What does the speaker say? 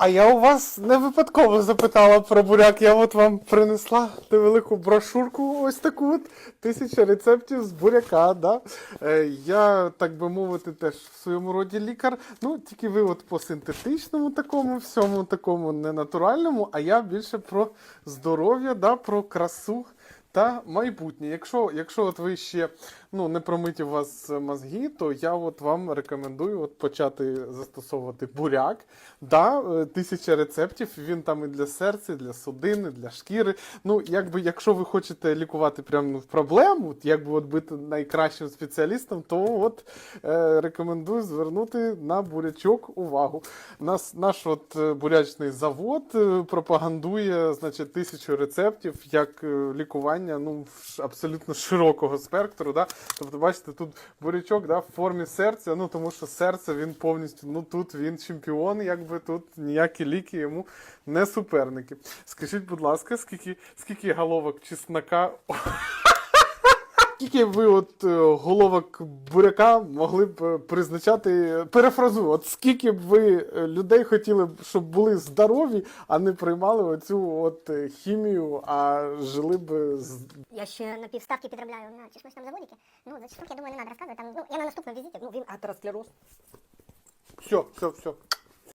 А я у вас не випадково запитала про буряк. Я от вам принесла невелику брошурку, ось таку от тисяча рецептів з буряка. Да? Е, я, так би мовити, теж в своєму роді лікар. Ну, тільки ви от по синтетичному такому, всьому такому ненатуральному, а я більше про здоров'я, да, про красу. Та майбутнє. Якщо, якщо от ви ще ну, не промиті у вас мозги, то я от вам рекомендую от почати застосовувати буряк. Да, е, тисяча рецептів. Він там і для серця, і для судини, для шкіри. Ну, якби якщо ви хочете лікувати в проблему, от якби от бути найкращим спеціалістом, то от е, рекомендую звернути на бурячок увагу. Нас наш от е, бурячний завод е, пропагандує, значить, тисячу рецептів як е, лікування ну абсолютно широкого спектру. Да? Тобто, бачите, тут бурячок да, в формі серця, ну тому що серце він повністю, ну тут він чемпіон, якби тут ніякі ліки йому не суперники. Скажіть, будь ласка, скільки, скільки головок чеснока Скільки ви от е, головок буряка могли б е, призначати, перефразую, от скільки б ви е, людей хотіли б, щоб були здорові, а не приймали оцю от хімію, а жили б з Я ще на півставки підробляю на чесночному заводике. Ну, за чеснок, я думаю, не треба розказувати. Там, ну, я на наступному візиті, ну, він Атеросклероз. все, все, все.